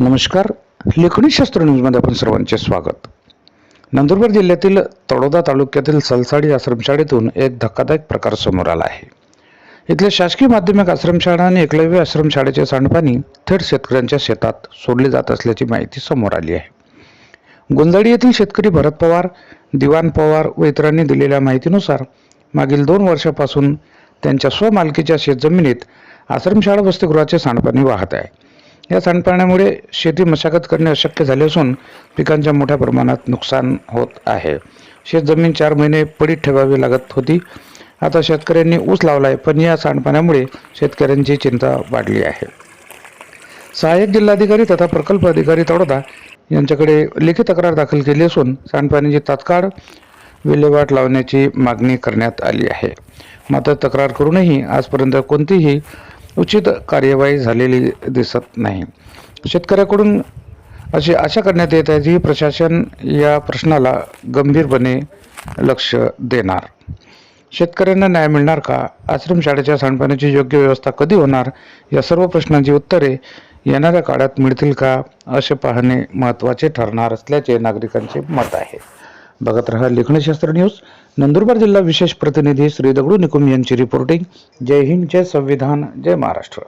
नमस्कार. लेखणीशास्त्र न्यूजमध्ये आपण सर्वांचे स्वागत. नंदुरबार जिल्ह्यातील तळोदा तालुक्यातील सलसाडी आश्रमशाळेतून एक धक्कादायक प्रकार समोर आला आहे. इथल्या शासकीय माध्यमिक आश्रमशाळा आणि एकलव्य आश्रमशाळेचे सांडपाणी थेट शेतकऱ्यांच्या शेतात सोडले जात असल्याची माहिती समोर आली आहे. गुंजाडी येथील शेतकरी भरत पवार दिवाण पवार व इतरांनी दिलेल्या माहितीनुसार मागील दोन वर्षापासून त्यांच्या स्वमालकीच्या शेतजमिनीत आश्रमशाळा वसतिगृहाचे सांडपाणी वाहत आहे. या सांडपाण्यामुळे शेती मशागत करणे अशक्य झाले असून पिकांच्या मोठ्या प्रमाणात नुकसान होत आहे. शेतजमीन चार महिने पडीत ठेवावी लागत होती. आता शेतकऱ्यांनी ऊस लावला आहे पण या सांडपाण्यामुळे शेतकऱ्यांची चिंता वाढली आहे. सहाय्यक जिल्हाधिकारी तथा प्रकल्प अधिकारी तडोदा यांच्याकडे लेखी तक्रार दाखल केली असून सांडपाण्याची तात्काळ विल्हेवाट लावण्याची मागणी करण्यात आली आहे. मात्र तक्रार करूनही आजपर्यंत कोणतीही उचित कार्यवाही झालेली दिसत नाही. शेतकऱ्याकडून अशी आशा करण्यात येत आहे की प्रशासन या प्रश्नाला गंभीरपणे लक्ष देणार. शेतकऱ्यांना न्याय मिळणार का? आश्रमशाळेच्या सांडपाण्याची योग्य व्यवस्था कधी होणार? या सर्व प्रश्नांची उत्तरे येणाऱ्या काळात मिळतील का? असे पाहणे महत्त्वाचे ठरणार असल्याचे नागरिकांचे मत आहे. बघत रहा लेखनशास्त्र न्यूज. नंदुरबार जिल्हा विशेष प्रतिनिधी श्री दगडू निकुम यांची रिपोर्टिंग जय हिंद जय संविधान जय महाराष्ट्र.